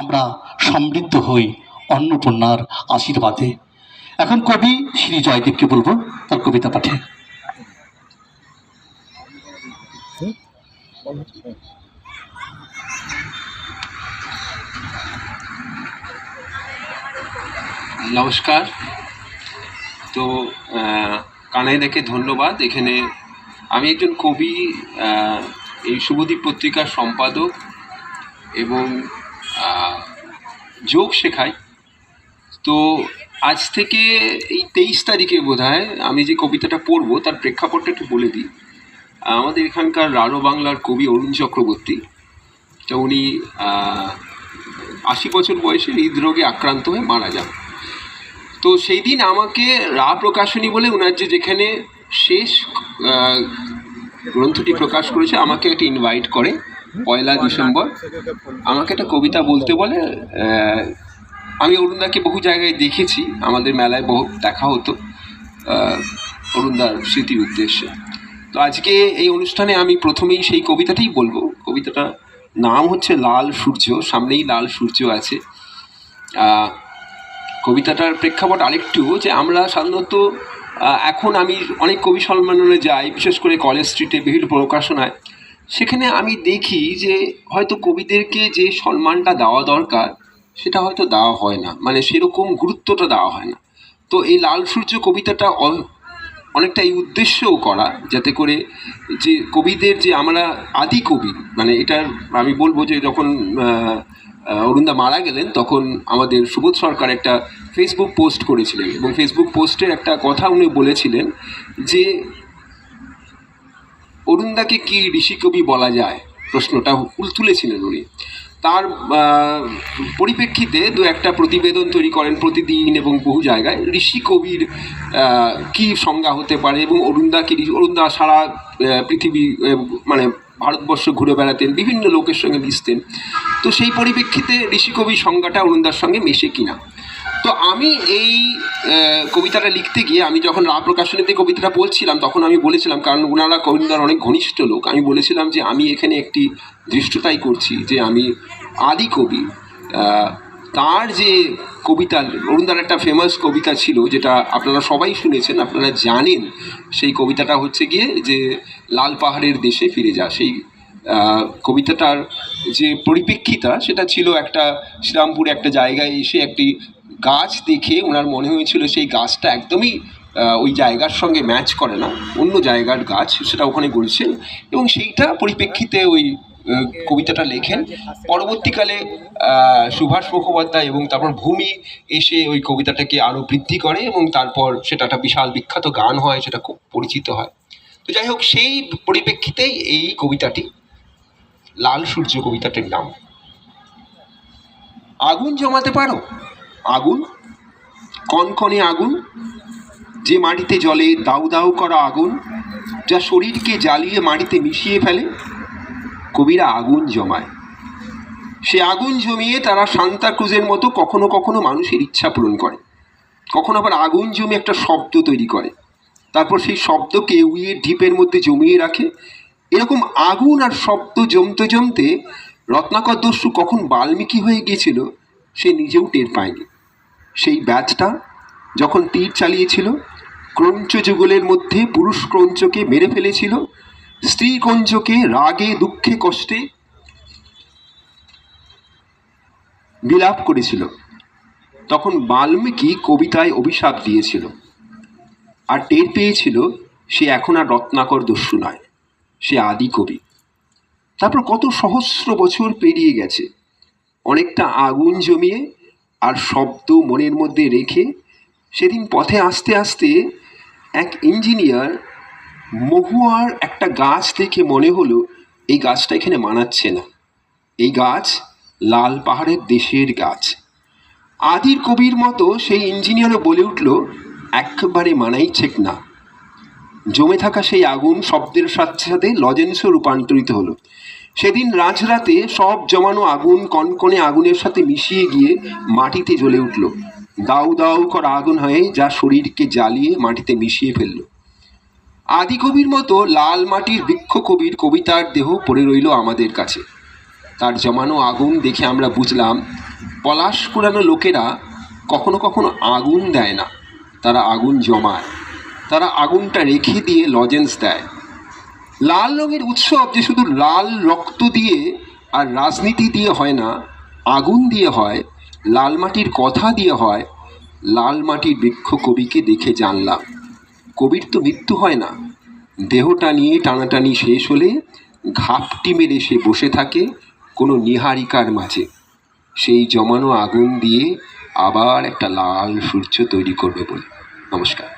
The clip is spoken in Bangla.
আমরা সমৃদ্ধ হই অন্নপূর্ণার আশীর্বাদে। এখন কবি শ্রী জয়দেবকে বলব, তার কবিতা পাঠে। নমস্কার। তো কানাইদাকে ধন্যবাদ। এখানে আমি একজন কবি এই শুভদীপ পত্রিকার সম্পাদক এবং যোগ শেখাই তো আজ থেকে এই তেইশ তারিখে বোধ আমি যে কবিতাটা পড়ব, তার প্রেক্ষাপটটা একটু বলে দিই। আমাদের এখানকার রাঢ় বাংলার কবি অরুণ চক্রবর্তী, তো উনি আশি বছর বয়সে হৃদরোগে আক্রান্ত হয়ে মারা যান। তো সেই দিন আমাকে রা প্রকাশনী বলে ওনার যে যেখানে শেষ গ্রন্থটি প্রকাশ করেছে, আমাকে একটা ইনভাইট করে। পয়লা ডিসেম্বর। আমাকে একটা কবিতা বলতে বলে আমি অরুণদাকে বহু জায়গায় দেখেছি, আমাদের মেলায় বহু দেখা হতো অরুণদার স্মৃতির উদ্দেশ্যে। তো আজকে এই অনুষ্ঠানে আমি প্রথমেই সেই কবিতাটাই বলব। কবিতাটা নাম হচ্ছে লাল সূর্য, সামনেই লাল সূর্য আছে। কবিতাটার প্রেক্ষাপট আরেকটু যে আমরা সাধারণত এখন আমি অনেক কবি সম্মেলনে যাই, বিশেষ করে কলেজ স্ট্রিটে বিভিন্ন প্রকাশনায়। সেখানে আমি দেখি যে হয়তো কবিদেরকে যে সম্মানটা দেওয়া দরকার, সেটা হয়তো দেওয়া হয় না। মানে সেরকম গুরুত্বটা দেওয়া হয় না। তো এই লাল সূর্য কবিতাটা অনেকটা এই উদ্দেশ্যও করা, যাতে করে যে কবিদের যে আমরা আদি কবি মানে এটার আমি বলব যে যখন অরুণদা মারা গেলেন, তখন আমাদের সুবোধ সরকার একটা ফেসবুক পোস্ট করেছিলেন এবং ফেসবুক পোস্টের একটা কথা উনি বলেছিলেন যে অরুণদাকে কি ঋষিকবি বলা যায়? প্রশ্নটা তুলেছিলেন উনি। তার পরিপ্রেক্ষিতে দু একটা প্রতিবেদন তৈরি করেন প্রতিদিন এবং বহু জায়গায়। ঋষি কবির কি সংজ্ঞা হতে পারে এবং অরুণদা কি ঋষি- অরুণদা সারা পৃথিবী মানে ভারতবর্ষ ঘুরে বেড়াতেন, বিভিন্ন লোকের সঙ্গে মিশতেন। তো সেই পরিপ্রেক্ষিতে ঋষি কবির সংজ্ঞাটা অরুণদার সঙ্গে মেশে কিনা? তো আমি এই কবিতাটা লিখতে গিয়ে আমি যখন রা প্রকাশনীতে কবিতাটা বলছিলাম, তখন আমি বলেছিলাম, কারণ ওনারা কবিতার অনেক ঘনিষ্ঠ লোক, আমি বলেছিলাম যে আমি এখানে একটি দৃষ্টতাই করছি যে আমি আদি কবি। তার যে কবিতা, অরুণদার একটা ফেমাস কবিতা ছিল, যেটা আপনারা সবাই শুনেছেন, আপনারা জানেন, সেই কবিতাটা হচ্ছে গিয়ে যে লাল পাহাড়ের দেশে ফিরে যা। সেই কবিতাটার যে পরিপ্রেক্ষিতা সেটা ছিল একটা শ্রীরামপুরে একটা জায়গায় এসে একটি গাছ দেখে ওনার মনে হয়েছিল সেই গাছটা একদমই ওই জায়গার সঙ্গে ম্যাচ করে না, অন্য জায়গার গাছ সেটা ওখানে গড়েছেন এবং সেইটা পরিপ্রেক্ষিতে ওই কবিতাটা লেখেন। পরবর্তীকালে সুভাষ মুখোপাধ্যায় এবং তারপর ভূমি এসে ওই কবিতাটাকে আরও বৃদ্ধি করে এবং তারপর সেটা একটা বিশাল বিখ্যাত গান হয়, সেটা খুব পরিচিত হয়। তো যাই হোক, সেই পরিপ্রেক্ষিতেই এই কবিতাটি, লাল সূর্য কবিতাটির নাম। আগুন জমাতে পারো? আগুন, কনকনে আগুন, যে মাটিতে জলে দাউ দাউ করা আগুন, যা শরীরকে জ্বালিয়ে মাটিতে মিশিয়ে ফেলে, কবিরা আগুন জমায়। সে আগুন জমিয়ে তারা সান্তা ক্রুজের মতো কখনো কখনো মানুষের ইচ্ছা পূরণ করে। কখনো আবার আগুন জমে একটা শব্দ তৈরি করে। তারপর সেই শব্দকে উইয়ের ঢিপের মধ্যে জমিয়ে রাখে। এরকম আগুন আর শব্দ জমতে জমতে রত্নাকর দস্যু কখন বাল্মীকি হয়ে গিয়েছিল, সে নিজেও টের পায়নি। সেই ব্যাচটা যখন তীর চালিয়েছিল ক্রঞ্চ যুগলের মধ্যে পুরুষ ক্রঞ্চকে মেরে ফেলেছিল, স্ত্রী ক্রঞ্চকে রাগে, দুঃখে, কষ্টে বিলাপ করেছিল। তখন বাল্মীকি কবিতায় অভিশাপ দিয়েছিল। আর টের পেয়েছিল, সে এখন আর রত্নাকর দস্যু নয়, সে আদি কবি। তারপর কত সহস্র বছর পেরিয়ে গেছে। অনেকটা আগুন জমিয়ে আর শব্দ মনের মধ্যে রেখে সেদিন পথে আসতে আসতে এক ইঞ্জিনিয়ার মহুয়ার একটা গাছ দেখে মনে হলো, এই গাছটা এখানে মানাচ্ছে না। এই গাছ লাল পাহাড়ের দেশের গাছ। আদির কবির মতো সেই ইঞ্জিনিয়ারও বলে উঠল, একেবারে মানাইছেক না। জমে থাকা সেই আগুন শব্দের সাথে সাথে লজেন্সও রূপান্তরিত হলো। সেদিন রাজরাতে সব জমানো আগুন কনকনে আগুনের সাথে মিশিয়ে গিয়ে মাটিতে জ্বলে উঠল। দাউ দাউ করা আগুন হয়ে যা শরীরকে জ্বালিয়ে মাটিতে মিশিয়ে ফেলল। আদি কবির মতো লাল মাটির বৃক্ষ কবির কবিতার দেহ পড়ে রইল আমাদের কাছে। তার জমানো আগুন দেখে আমরা বুঝলাম, পলাশ কুড়ানো লোকেরা কখনো কখনো আগুন দেয় না। তারা আগুন জমায়। তারা আগুনটা রেখে দিয়ে লজেন্স দেয়। লাল রঙের উৎসব যে শুধু লাল রক্ত দিয়ে আর রাজনীতি দিয়ে হয় না, আগুন দিয়ে হয়, লাল মাটির কথা দিয়ে হয়, লাল মাটির বৃক্ষ কবিকে দেখে জানলাম। কবির তো মৃত্যু হয় না। দেহটা নিয়ে টানাটানি শেষ হলে ঘাপটি মেরে সে বসে থাকে কোনো নিহারিকার মাঝে। সেই জমানো আগুন দিয়ে আবার একটা লাল সূর্য তৈরি করবে বলে। নমস্কার।